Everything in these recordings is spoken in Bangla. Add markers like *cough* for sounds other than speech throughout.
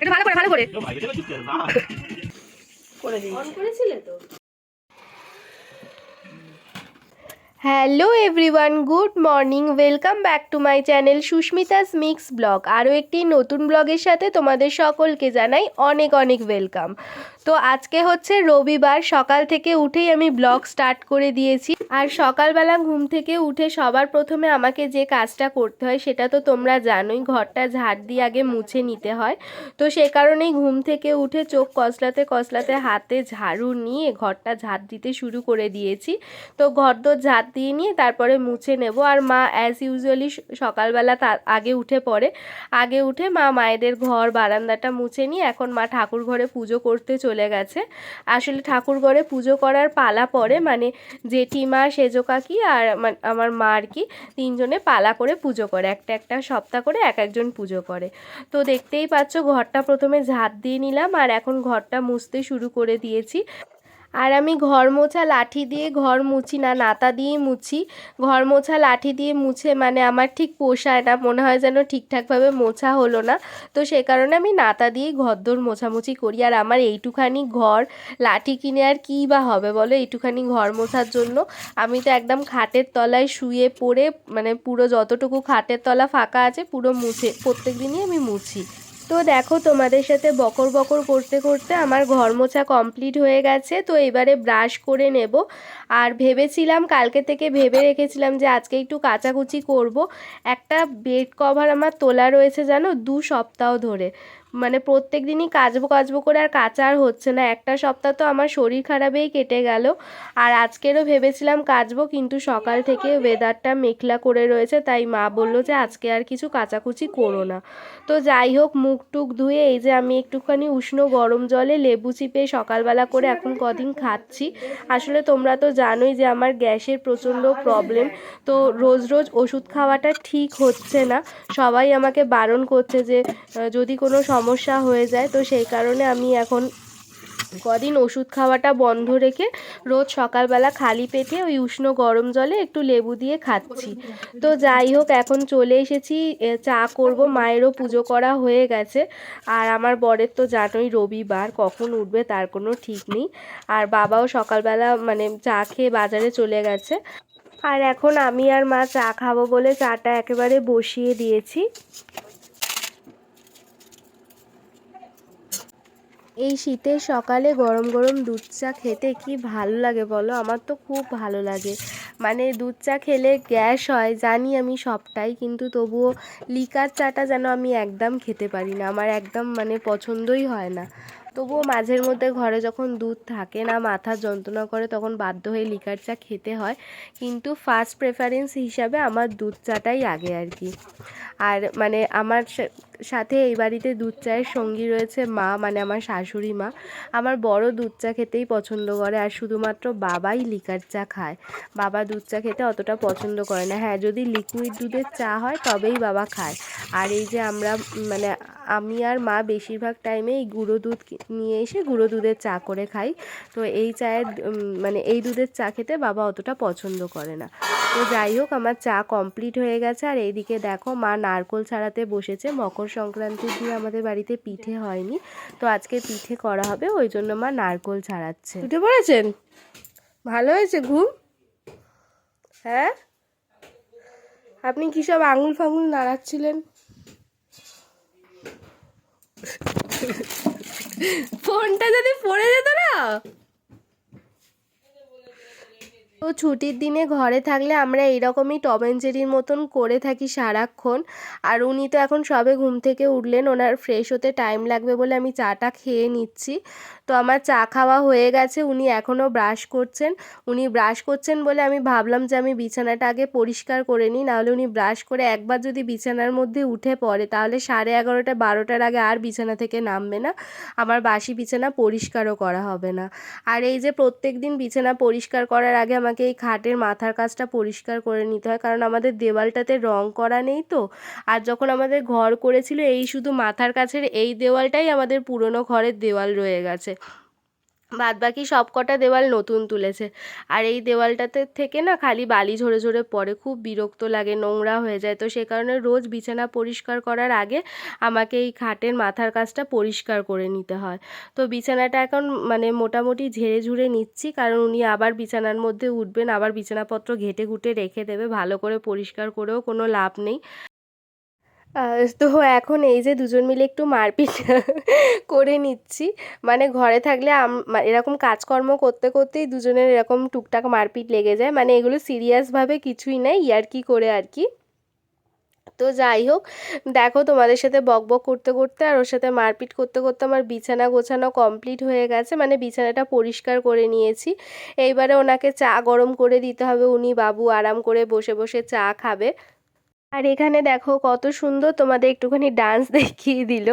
একটু ভালো করে ভালো করে। Hello everyone, good morning. Welcome back to my channel Susmita's mix blog. আরও একটি নতুন ব্লগের সাথে তোমাদের সকলকে জানাই অনেক অনেক ওয়েলকাম। তো আজকে হচ্ছে রবিবার, সকাল থেকে উঠেই আমি ব্লগ স্টার্ট করে দিয়েছি। আর সকালবেলা ঘুম থেকে উঠে সবার প্রথমে আমাকে যে কাজটা করতে হয় সেটা তো তোমরা জানোই, ঘরটা ঝাড় দিয়ে আগে মুছে নিতে হয়। তো সে কারণেই ঘুম থেকে উঠে চোখ কসলাতে কসলাতে হাতে ঝাড়ু নিয়ে ঘরটা ঝাড় দিতে শুরু করে দিয়েছি। তো ঘর দোর ঝাড় দিয়ে নিয়ে তারপরে মুছে নেব। আর মা অ্যাজ ইউজুয়ালি সকালবেলা তার আগে উঠে পড়ে। আগে উঠে মা মায়েদের ঘর বারান্দাটা মুছে নিয়ে এখন মা ঠাকুর ঘরে পুজো করতে চলে গেছে। আসলে ঠাকুর ঘরে পুজো করার পালা পরে মানে জেঠিমা, সেজো কাকি আর আমা- আমার মা আর কি তিনজনে পালা করে পুজো করে। একটা একটা সপ্তাহ করে এক একজন পুজো করে। তো দেখতেই পাচ্ছ ঘরটা প্রথমে ঝাঁট দিয়ে নিলাম আর এখন ঘরটা মুছতে শুরু করে দিয়েছি। আর আমি ঘর মোছা লাঠি দিয়ে ঘর মুছি না, নাতা দিয়েই মুছি। ঘর মোছা লাঠি দিয়ে মুছে মানে আমার ঠিক পোষায় না, মনে হয় যেন ঠিকঠাকভাবে মোছা হলো না। তো সে কারণে আমি নাতা দিয়েই ঘরদোর মোছামুছি করি। আর আমার এইটুখানি ঘর, লাঠি কিনে আর কী বা হবে বলো? এইটুখানি ঘর মোছার জন্য আমি তো একদম খাটের তলায় শুয়ে পড়ে মানে পুরো যতটুকু খাটের তলা ফাঁকা আছে পুরো মুছে, প্রত্যেক দিনই আমি মুছি। তো দেখো তোমাদের সাথে বকর বকর করতে করতে আমার ঘর মোছা কমপ্লিট হয়ে গেছে, তো এবারে ব্রাশ করে নেব। আর ভেবেছিলাম, কালকে থেকে ভেবে রেখেছিলাম যে আজকে একটু কাচাকুচি করব। একটা বেড কভার আমার তোলা রয়েছে জানো, দু সপ্তাহ ধরে। মানে প্রত্যেক দিনই কাচবো কাচবো করে আর কাচা আর হচ্ছে না। একটা সপ্তাহ তো আমার শরীর খারাপেই কেটে গেল। আর আজকেরও ভেবেছিলাম কাচবো, কিন্তু সকাল থেকে ওয়েদারটা মেঘলা করে রয়েছে, তাই মা বলল যে আজকে আর কিছু কাচাকুচি করো না। তো যাই হোক মুখ টুক ধুয়ে এই যে আমি একটুখানি উষ্ণ গরম জলে লেবু চিপে সকালবেলা করে এখন কদিন খাচ্ছি। আসলে তোমরা তো জানোই যে আমার গ্যাসের প্রচণ্ড প্রবলেম তো রোজ রোজ ওষুধ খাওয়াটা ঠিক হচ্ছে না। সবাই আমাকে বারণ করছে যে যদি কোনো সমস্যা হয়ে যায়। তো সেই কারণে আমি এখন কদিন ওষুধ খাওয়াটা বন্ধ রেখে রোজ সকালবেলা খালি পেটে ওই উষ্ণ গরম জলে একটু লেবু দিয়ে খাচ্ছি। তো যাই হোক, এখন চলে এসেছি চা করব, মায়েরও পুজো করা হয়ে গেছে। আর আমার বরের তো জানোই রবিবার, কখন উঠবে তার কোনো ঠিক নেই। আর বাবাও সকালবেলা মানে চা খেয়ে বাজারে চলে গেছে। আর এখন আমি আর মা চা খাব বলে চাটা একেবারে বসিয়ে দিয়েছি। এই শীতের সকালে গরম গরম দুধ চা খেতে কি ভালো লাগে বলো? আমার তো খুব ভালো লাগে। মানে দুধ চা খেলে গ্যাস হয়, জানি আমি সবটাই, কিন্তু তবুও লিকার চাটা যেন আমি একদম খেতে পারি না। আমার একদম মানে পছন্দই হয় না। তবুও মাঝের মধ্যে ঘরে যখন দুধ থাকে না, মাথা যন্ত্রণা করে, তখন বাধ্য হয়ে লিকার চা খেতে হয়। কিন্তু ফার্স্ট প্রেফারেন্স হিসাবে আমার দুধ চাটাই আগে আর কি। আর মানে আমার সাথে এই বাড়িতে দুধ চায়ের সঙ্গী রয়েছে মা মানে আমার শাশুড়ি মা। আমার বড় দুধ চা খেতেই পছন্দ করে আর শুধুমাত্র বাবাই লিকার চা খায়। বাবা দুধ চা খেতে অতটা পছন্দ করে না। হ্যাঁ যদি লিকুইড দুধের চা হয় তবেই বাবা খায়। আর এই যে আমরা মানে আমি আর মা বেশিরভাগ টাইমে এই গুঁড়ো দুধ নিয়ে এসে গুঁড়ো দুধের চা করে খাই। তো এই চায়ের মানে এই দুধের চা খেতে বাবা অতটা পছন্দ করে না। তো যাই হোক, আমার চা কমপ্লিট হয়ে গেছে। আর এইদিকে দেখো মা নারকোল ছাড়াতে বসেছে, মকর সংক্রান্তির দিন আমাদের বাড়িতে পিঠে হয়নি। তো আজকে পিঠে করা হবে, ওই জন্য মা নারকোল ছাড়াচ্ছে। উঠে পড়েছেন? ভালো হয়েছে ঘুম? হ্যাঁ? আপনি কী সব আঙুল ফাঙুল নাড়াচ্ছিলেন? ফোনটা যদি পড়ে যেত না? তো ছুটির দিনে ঘরে থাকলে আমরা এইরকমই টম অ্যান্ড জেরির মতন করে থাকি সারাক্ষণ। আর উনি তো এখন সবে ঘুম থেকে উঠলেন, ওনার ফ্রেশ হতে টাইম লাগবে বলে আমি চাটা খেয়ে নিচ্ছি। তো আমার চা খাওয়া হয়ে গেছে, উনি এখনও ব্রাশ করছেন। উনি ব্রাশ করছেন বলে আমি ভাবলাম যে আমি বিছানাটা আগে পরিষ্কার করে নিই, নাহলে উনি ব্রাশ করে একবার যদি বিছানার মধ্যে উঠে পড়ে, তাহলে সাড়ে এগারোটা বারোটার আগে আর বিছানা থেকে নামবে না। আমার বাসি বিছানা পরিষ্কারও করা হবে না। আর এই যে প্রত্যেক দিন বিছানা পরিষ্কার করার আগে আমাকে এই খাটের মাথার কাজটা পরিষ্কার করে নিতে হয়। কারণ আমাদের দেওয়ালটাতে রং করা নেই তো। আর যখন আমাদের ঘর করেছিল, এই শুধু মাথার কাছের এই দেওয়ালটাই আমাদের পুরনো ঘরের দেওয়াল রয়ে গেছে। বাদ বাকি সব কটা দেওয়াল নতুন তুলেছে। আর এই দেওয়ালটাতে থেকে না খালি বালি ঝরে ঝরে পড়ে, খুব বিরক্ত লাগে, নোংরা হয়ে যায়। তো সে কারণে রোজ বিছানা পরিষ্কার করার আগে আমাকে এই খাটের মাথার কাজটা পরিষ্কার করে নিতে হয়। তো বিছানাটা এখন মানে মোটামুটি ঝেড়ে ঝুড়ে নিচ্ছি, কারণ উনি আবার বিছানার মধ্যে উঠবেন, আবার বিছানাপত্র ঘেটে ঘুটে রেখে দেবে, ভালো করে পরিষ্কার করেও কোনো লাভ নেই। তো এখন এই যে দুজন মিলে একটু মারপিট *laughs* করে নিচ্ছি। মানে ঘরে থাকলে এরকম কাজকর্ম করতে করতেই দুজনের এরকম টুকটাক মারপিট লেগে যায়। মানে এগুলো সিরিয়াসভাবে কিছুই নেই ইয়ার্কি করে আর কি। তো যাই হোক, দেখো তোমাদের সাথে বক বক করতে করতে আর ওর সাথে মারপিট করতে করতে আমার বিছানা গোছানো কমপ্লিট হয়ে গেছে। মানে বিছানাটা পরিষ্কার করে নিয়েছি। এইবারে ওনাকে চা গরম করে দিতে হবে। উনি বাবু আরাম করে বসে বসে চা খাবে। আর এখানে দেখো কত সুন্দর তোমাদের একটুখানি ডান্স *laughs* দেখিয়ে দিল।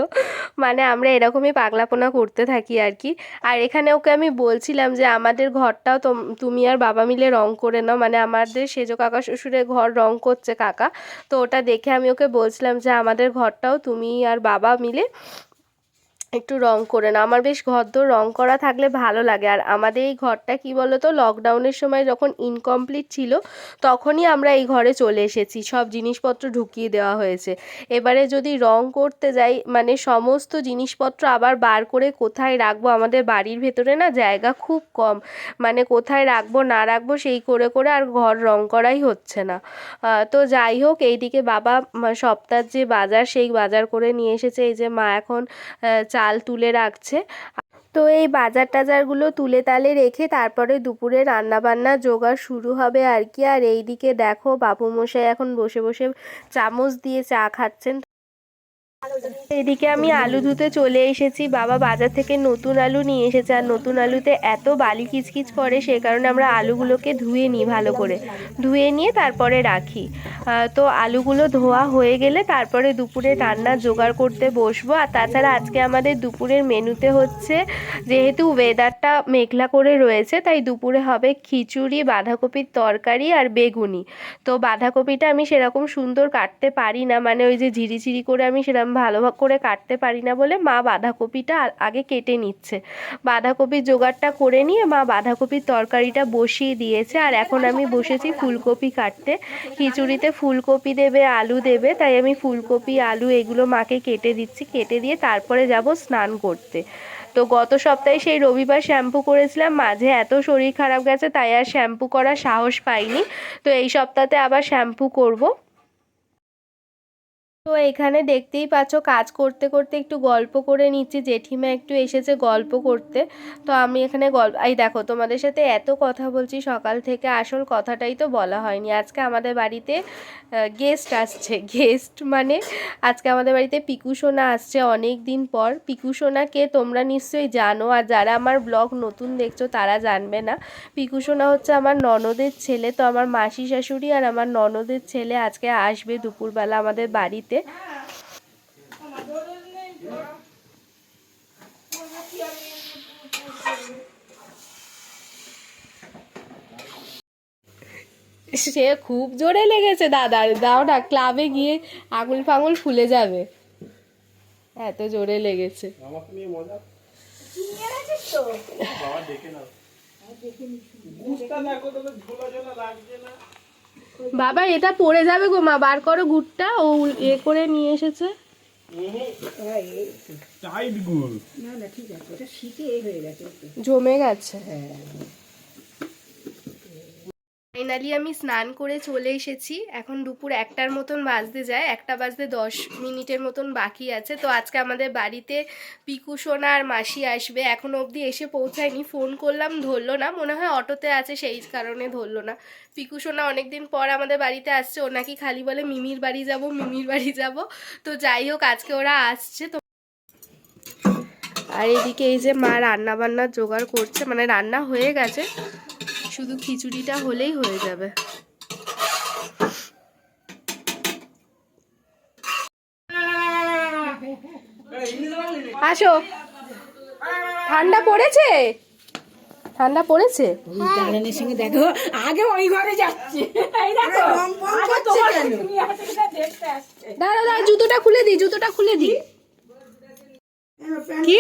মানে আমরা এরকমই পাগলাপোনা করতে থাকি আর কি। আর এখানে ওকে আমি বলছিলাম যে, আমাদের ঘরটাও তোম- আর বাবা মিলে রং করে নাও। মানে আমাদের সেজো কাকা শ্বশুরের ঘর রং করছে কাকা। তো ওটা দেখে আমি ওকে বলছিলাম যে, আমাদের ঘরটাও তুমি আর বাবা মিলে একটু রং করে না আমার বেশ ঘরদোর রং করা থাকলে ভালো লাগে। আর আমাদের এই ঘরটা কি বলো তো লকডাউনের সময় যখন ইনকমপ্লিট ছিল, তখনই আমরা এই ঘরে চলে এসেছি। সব জিনিসপত্র ঢুকিয়ে দেওয়া হয়েছে। এবারে যদি রং করতে যাই মানে সমস্ত জিনিসপত্র আবার বার করে কোথায় রাখব? আমাদের বাড়ির ভেতরে না জায়গা খুব কম। মানে কোথায় রাখব, না রাখব, সেই করে করে আর ঘর রং করাই হচ্ছে না। তো যাই হোক, এইদিকে বাবা সপ্তাহের যে বাজার, সেই বাজার করে নিয়ে এসেছে। এই যে মা এখন চাল তুলে রাখছে। তো এই বাজার টাজারগুলো তুলে তালে রেখে তারপরে দুপুরে রান্না বান্না জোগাড় শুরু হবে আর কি। আর এই দিকে দেখো বাবু মশাই এখন বসে বসে চামচ দিয়ে চা খাচ্ছেন। এদিকে আমি আলু ধুতে চলে এসেছি। বাবা বাজার থেকে নতুন আলু নিয়ে এসেছে আর নতুন আলুতে এত বালি কিচকিচ করে, সে কারণে আমরা আলুগুলোকে ধুয়ে নিই ভালো করে। ধুয়ে নিয়ে তারপরে রাখি। তো আলুগুলো ধোয়া হয়ে গেলে তারপরে দুপুরে রান্না জোগাড় করতে বসবো। আর তাছাড়া আজকে আমাদের দুপুরের মেনুতে হচ্ছে, যেহেতু ওয়েদারটা মেঘলা করে রয়েছে, তাই দুপুরে হবে খিচুড়ি, বাঁধাকপির তরকারি আর বেগুনি। তো বাঁধাকপিটা আমি সেরকম সুন্দর কাটতে পারি না মানে ওই যে ঝিরিঝিরি করে আমি সেরকম ভালো করে কাটতে পারি না বলে মা বাঁধাকপিটা আগে কেটে নিচ্ছে। বাঁধাকপির জোগাড়টা করে নিয়ে মা বাঁধাকপির তরকারিটা বসিয়ে দিয়েছে। আর এখন আমি বসেছি ফুলকপি কাটতে। খিচুড়িতে ফুলকপি দেবে, আলু দেবে, তাই আমি ফুলকপি, আলু এগুলো মাকে কেটে দিচ্ছি। কেটে দিয়ে তারপরে যাব স্নান করতে। তো গত সপ্তাহে সেই রবিবার শ্যাম্পু করেছিলাম। মাঝে এত শরীর খারাপ গেছে, তাই আর শ্যাম্পু করার সাহস পাইনি। তো এই সপ্তাহতে আবার শ্যাম্পু করব। তো এখানে দেখতেই পাচ্ছ কাজ করতে করতে একটু গল্প করে নিচ্ছি। জেঠিমা একটু এসেছে গল্প করতে। তো আমি এখানে গল্প এই দেখো তোমাদের সাথে এত কথা বলছি, সকাল থেকে আসল কথাটাই তো বলা হয়নি। আজকে আমাদের বাড়িতে গেস্ট আসছে। *laughs* গেস্ট মানে আজকে আমাদের বাড়িতে পিকু সোনা আসছে অনেক দিন পর। পিকু সোনাকে তোমরা নিশ্চয়ই জানো আর যারা আমার ব্লগ নতুন দেখছ তারা জানবে না। পিকু সোনা হচ্ছে আমার ননদের ছেলে। তো আমার মাসি শাশুড়ি আর আমার ননদের ছেলে আজকে আসবে দুপুরবেলা আমাদের বাড়িতে। সে খুব জোরে লেগেছে দাদা। দাও না ক্লাবে গিয়ে আঙুল ফাঙুল ফুলে যাবে। এত জোরে লেগেছে। আমাকে নিয়ে মজা? বুঝতে দেখো ঝোলা ঝোলা লাগছে না। বাবা এটা পড়ে যাবে গো মা বার করো গুড়টা ও এ করে নিয়ে এসেছে। জমে গেছে। ফাইনালি আমি স্নান করে চলে এসেছি। এখন দুপুর একটার মতন বাজতে যায়, একটা বাজতে দশ মিনিটের মতন বাকি আছে। তো আজকে আমাদের বাড়িতে পিকু, সোনা আর মাসি আসবে। এখনও অবধি এসে পৌঁছায়নি, ফোন করলাম, ধরলো না। মনে হয় অটোতে আছে, সেই কারণে ধরলো না। পিকু, সোনা অনেকদিন পর আমাদের বাড়িতে আসছে। ও নাকি খালি বলে, মিমির বাড়ি যাব, মিমির বাড়ি যাব। তো যাই হোক, আজকে ওরা আসছে। তো আর এদিকে এই যে মা রান্না বান্না জোগাড় করছে মানে রান্না হয়ে গেছে। শুধু খিচুড়িটা হলেই হয়ে যাবে। আসো। ঠান্ডা পড়েছে? ঠান্ডা পড়েছে? দাঁড়ানোর সঙ্গে দেখো আগে ওই ঘরে যাচ্ছে। এই দেখো আগে তোমার তুমি আসলে দেখতে আসছে। দাঁড়া দাঁড়া জুতোটা খুলে দিই জুতোটা খুলে দিই। কি?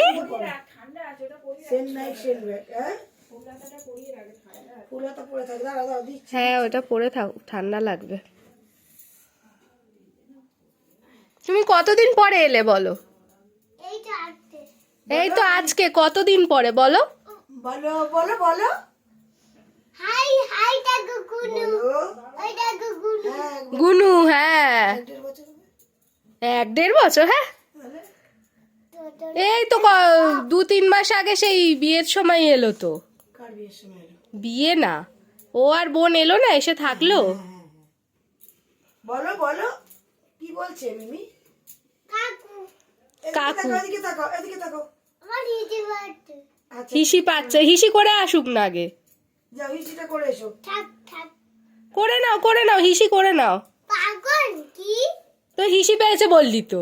হ্যাঁ হ্যাঁ ওটা পরে থাক ঠান্ডা লাগবে। তুমি কতদিন পরে এলে বলো? এই তো আজকে কতদিন পরে বলো? বলো বলো বলো। হাই হাই হ্যাঁ গুনু। হ্যাঁ। এক দেড় বছর হ্যাঁ? এই তো ক- দু তিন মাস আগে সেই বিয়ের সময় এলো তো। কার বিয়ের সময় এলো? বিয়ে না। ও আর বোন এলো না এসে থাকল? বলো বলো। কি বলছে মিমি? কাকু। এদিকে তাকাও, এদিকে তাকাও বাট আচ্ছা। হিসি পাচ্ছে হিসি করে আসুক না আগে। যাও হিসিটা করে এসো। করে নাও করে নাও হিসি করে নাও। পাগল কি? তো হিসি পেয়েছে বললি তো।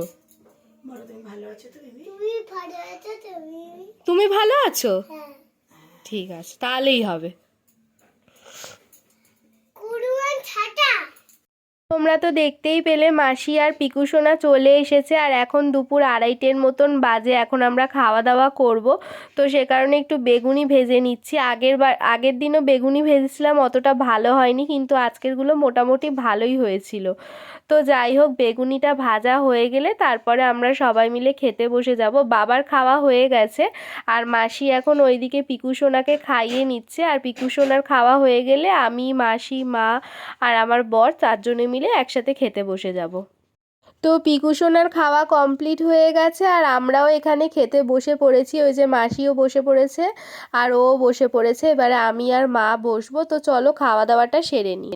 তুমি ভালো আছো তুমি ভালো আছো তুমি তুমি ভালো আছো? হ্যাঁ। ঠিক আছে তাহলেই হবে। তোমরা তো দেখতেই পেলে মাসি আর পিকুসোনা চলে এসেছে আর এখন দুপুর আড়াইটের মতন বাজে, এখন আমরা খাওয়া দাওয়া করব। তো সে কারণে একটু বেগুনি ভেজে নিচ্ছি। আগের বার, আগের দিনও বেগুনি ভেজেছিলাম, অতটা ভালো হয়নি, কিন্তু আজকেরগুলো মোটামুটি ভালোই হয়েছিল। তো যাই হোক, বেগুনিটা ভাজা হয়ে গেলে তারপরে আমরা সবাই মিলে খেতে বসে যাব। বাবার খাওয়া হয়ে গেছে আর মাসি এখন ওইদিকে পিকুসোনাকে খাইয়ে নিচ্ছে। আর পিকুসোনার খাওয়া হয়ে গেলে আমি, মাসি, মা আর আমার বর চারজনে মিলে একসাথে খেতে বসে যাব। তো পিকুসোনার খাওয়া কমপ্লিট হয়ে গেছে আর আমরাও এখানে খেতে বসে পড়েছি। ওই যে মাসিও বসে পড়েছে আর ও বসে পড়েছে। এবারে আমি আর মা বসবো। তো চলো খাওয়া দাওয়াটা সেরে নিই।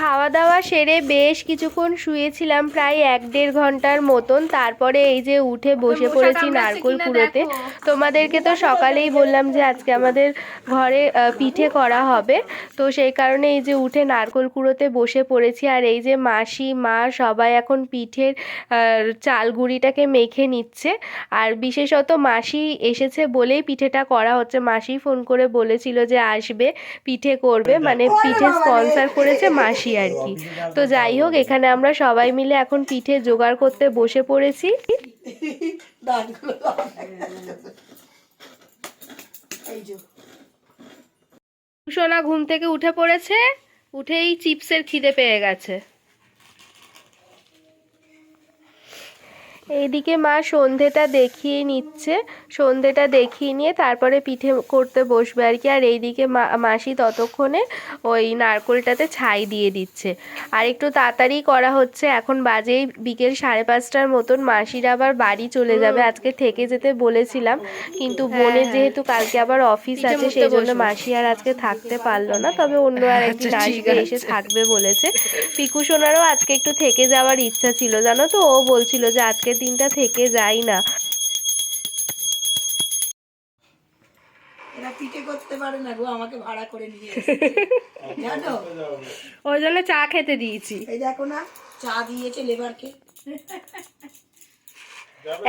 খাওয়া দাওয়া সেরে বেশ কিছুক্ষণ শুয়েছিলাম প্রায় এক দেড় ঘণ্টার মতন। তারপরে এই যে উঠে বসে পড়েছি নারকোল কুড়োতে। তোমাদেরকে তো সকালেই বললাম যে আজকে আমাদের ঘরে পিঠে করা হবে। তো সেই কারণে এই যে উঠে নারকোল কুড়োতে বসে পড়েছি। আর এই যে মাসি মা সবাই এখন পিঠের আহ, চাল গুঁড়িটাকে মেখে নিচ্ছে। আর বিশেষত মাসি এসেছে বলেই পিঠেটা করা হচ্ছে। মাসি ফোন করে বলেছিল যে আসবে পিঠে করবে। মানে পিঠে স্পন্সার করেছে মাসি। আর কি। তো যাই হোক এখানে আমরা সবাই মিলে এখন পিঠে জোগাড় করতে বসে পড়েছি। সোনা ঘুম থেকে উঠে পড়েছে উঠেই চিপসের খিদে পেয়ে গেছে। এইদিকে মা সন্ধেটা দেখিয়ে নিচ্ছে সন্ধেটা দেখিয়ে নিয়ে তারপরে পিঠে করতে বসবে আর কি। আর এইদিকে মা মাসি ততক্ষণে ওই নারকোলটাতে ছাই দিয়ে দিচ্ছে। আর একটু তাড়াতাড়ি করা হচ্ছে এখন বাজেই বিকেল সাড়ে পাঁচটার মতন মাসির আবার বাড়ি চলে যাবে। আজকে থেকে যেতে বলেছিলাম কিন্তু বোনের যেহেতু কালকে আবার অফিস আছে সেই জন্য মাসি আর আজকে থাকতে পারল না তবে অন্য আর একদিন আসবে এসে থাকবে বলেছে। পিকু সোনারও আজকে একটু থেকে যাওয়ার ইচ্ছা ছিল জানো তো? ও বলছিল যে আজকের দিনটা থেকে যাই না। পিঠে করতে পারে না আমাকে ভাড়া করে নিয়ে *laughs* জানো? ওই জন্য চা খেতে দিয়েছি। এই দেখো না চা দিয়েছে লেবারকে।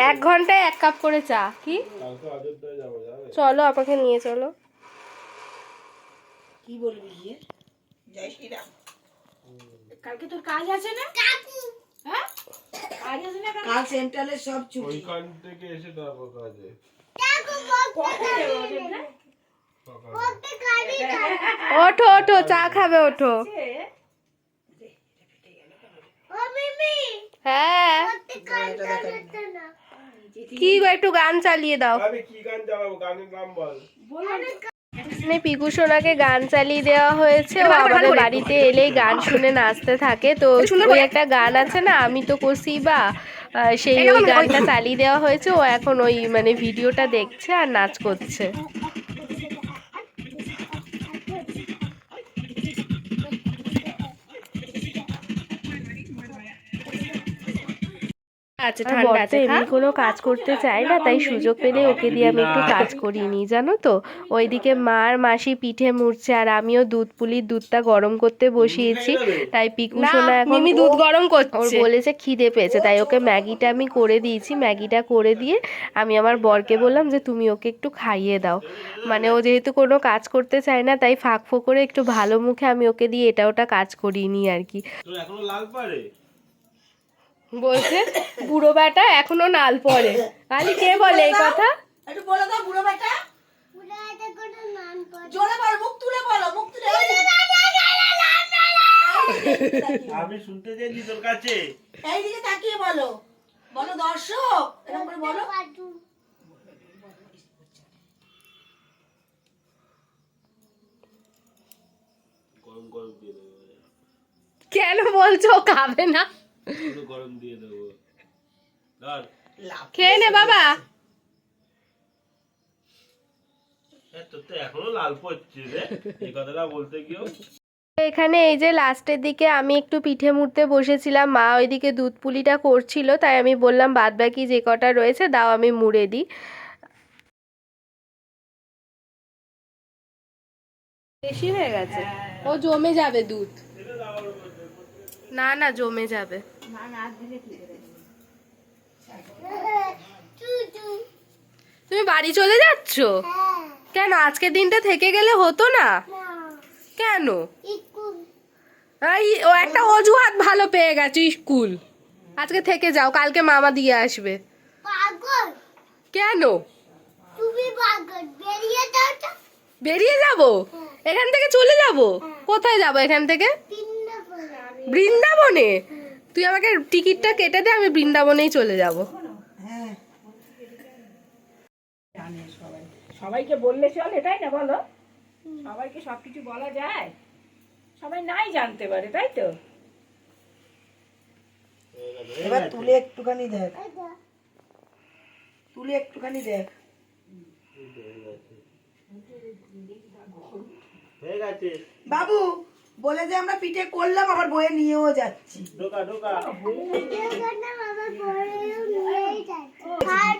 এক ঘন্টায় এক কাপ করে চা কি? চলো আমাকে নিয়ে চলো। কি বলবি গিয়ে? জয় শ্রীরাম। কালকে তোর কাজ আছে না? হ্যাঁ? কাজ আছে না কাল- কাল সেন্ট্রালের সব ছুটি। ওইখান থেকে এসে তারপর কাজে। কখন যাবে ওদের না? ওঠো ওঠো চা খাবে ওঠো। ও মিমি হ্যাঁ। তে কান্না করতে না। কি গো একটু গান চালিয়ে দাও। আমি কি গান চালাবো? গানের নাম বল। মানে পিকু সোনাকে গান চালিয়ে দেওয়া হয়েছে। ও আমাদের বাড়িতে এলেই গান শুনে নাচতে থাকে। তো ওই একটা গান আছে না আমি তো কষি বা সেই ওই গানটা চালিয়ে দেওয়া হয়েছে। ও এখন ওই মানে ভিডিওটা দেখছে আর নাচ করছে। আচ্ছা ঠান্ডা আছে। এমনি কোনো কাজ করতে চায় না তাই সুযোগ পেলে ওকে দিয়ে আমি একটু কাজ করিয়ে নিই জানো তো? ওইদিকে মার মাসি পিঠে মুড়ছে আর আমিও দুধ পুলির দুধটা গরম করতে বসিয়েছি তাই পিকু সোনা এখন দুধ গরম ওর করছে বলেছে খিদে পেয়েছে তাই ওকে ম্যাগিটা আমি করে দিয়েছি ম্যাগিটা করে দিয়ে আমি আমার বরকে বললাম যে তুমি ওকে একটু খাইয়ে দাও। মানে ও যেহেতু কোনো কাজ করতে চায় না তাই ফাঁক ফোক করে একটু ভালো মুখে আমি ওকে দিয়ে এটা ওটা কাজ করিয়ে নিই আর কি। এখনও লাল পারে বলছে বুড়ো বেটা এখনও নাল পরে। আলি কে বলে এই কথা? একটু বলে দাও বুড়ো বেটা। পুরো একটা করে নাম পড়ে জোরে বলো মুখ তুলে বলো মুখ তুলে আমি শুনতে চাইছি তোর কাছে। এইদিকে তাকিয়ে বলো। বলো দর্শক এরকম করে বলো। পাটু গরম গরম দিয়ে দেবো। কেন বলছো খাবে না? গরম দিয়ে দেবো। খেয়ে নে বাবা। তোর তো এখনও লাল পড়ছে রে। এই কথাটা বলতে গিয়েও। এখানে এই যে লাস্টের দিকে আমি একটু পিঠে মুড়তে বসেছিলাম মা ওইদিকে দুধ পুলিটা করছিল তাই আমি বললাম বাদ বাকি যে কটা রয়েছে দাও আমি মুড়ে দিই। বেশি হয়ে গেছে? ও জমে যাবে দুধ। না না জমে যাবে। তুমি বাড়ি চলে যাচ্ছ? হ্যাঁ। কেন আজকের দিনটা থেকে গেলে হতো না? না। কেন? ও একটা অজুহাত ভালো পেয়ে গেছে স্কুল। আজকে থেকে যাও কালকে মামা দিয়ে আসবে। কেন? বেরিয়ে যাব? এখান থেকে চলে যাব? কোথায় যাব এখান থেকে? বৃন্দাবনে? তুই আমাকে টিকিটটা কেটে দে আমি বৃন্দাবনেই চলে যাব। সবাইকে বললে চলে তাই না বলো? সবাইকে সবকিছু বলা যায়। সবাই নাই জানতে পারে তাই তো? এবার তুলে একটুখানি দেখ। তুলে একটুখানি দেখ। বাবু বলে যে আমরা পিঠে করলাম আবার বয়ে নিয়েও যাচ্ছি। হ্যাঁ।,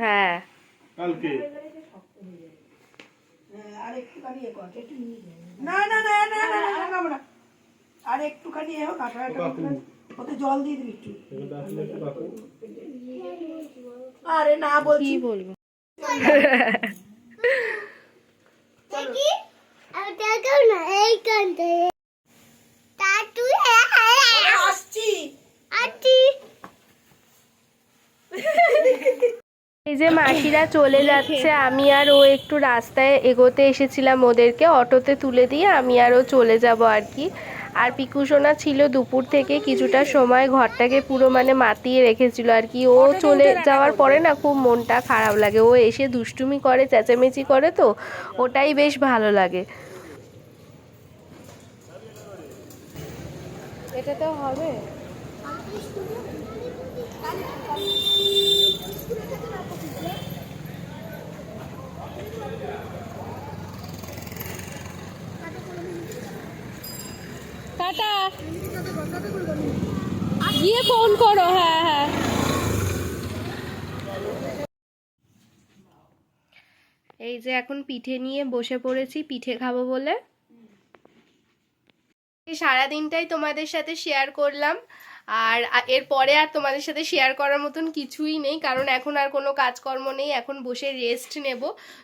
হ্যাঁ না না না না না আর একটুখানি এ হোক ওতে জল দিয়ে একটু। আরে না বলছি। বলব? এই আটি এই যে মাসিরা চলে যাচ্ছে আমি আর ও একটু রাস্তায় এগোতে এসেছিলাম ওদেরকে অটোতে তুলে দিয়ে আমি আর ও চলে যাব আর কি। আর পিকুসোনা ছিল দুপুর থেকে কিছুটা সময় ঘরটাকে পুরো মানে মাতিয়ে রেখেছিল আর কি। ও চলে যাওয়ার পরে না খুব মনটা খারাপ লাগে। ও এসে দুষ্টুমি করে চেঁচামেচি করে তো ওটাই বেশ ভালো লাগে। এটা হবে। টাটা। গিয়ে ফোন করো হ্যাঁ হ্যাঁ। এই যে এখন পিঠে নিয়ে বসে পড়েছি, পিঠে খাব বলে। সারাদিনটাই তোমাদের সাথে শেয়ার করলাম। আর এরপরে আর তোমাদের সাথে শেয়ার করার মতন কিছুই নেই, কারণ এখন আর কোনো কাজকর্ম নেই, এখন বসে রেস্ট নেব।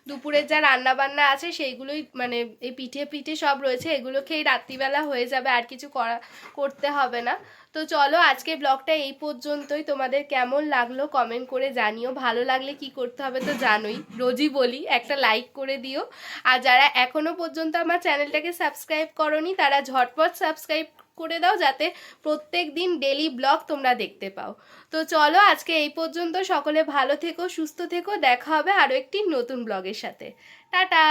দুপুরের যা রান্না বান্না আছে সেইগুলোই মানে এই পিঠে পিঠে সব রয়েছে, এগুলো খেয়েই রাত্রিবেলা হয়ে যাবে, আর কিছু করা, করতে হবে না। তো চলো, আজকে ব্লগটা এই পর্যন্তই। তোমাদের কেমন লাগল কমেন্ট করে জানিও। ভালো লাগলে কি করতে হবে তো জানোই। রোজই বলি, একটা লাইক করে দিও। আর যারা এখনও পর্যন্ত আমার চ্যানেলটাকে সাবস্ক্রাইব করনি, তারা ঝটপট সাবস্ক্রাইব করে দাও যাতে প্রত্যেক দিন ডেলি ব্লগ তোমরা দেখতে পাও। তো চলো আজকে এই পর্যন্ত সকলে ভালো থেকো, সুস্থ থেকো, দেখা হবে আরও একটি নতুন ব্লগের সাথে। টাটা!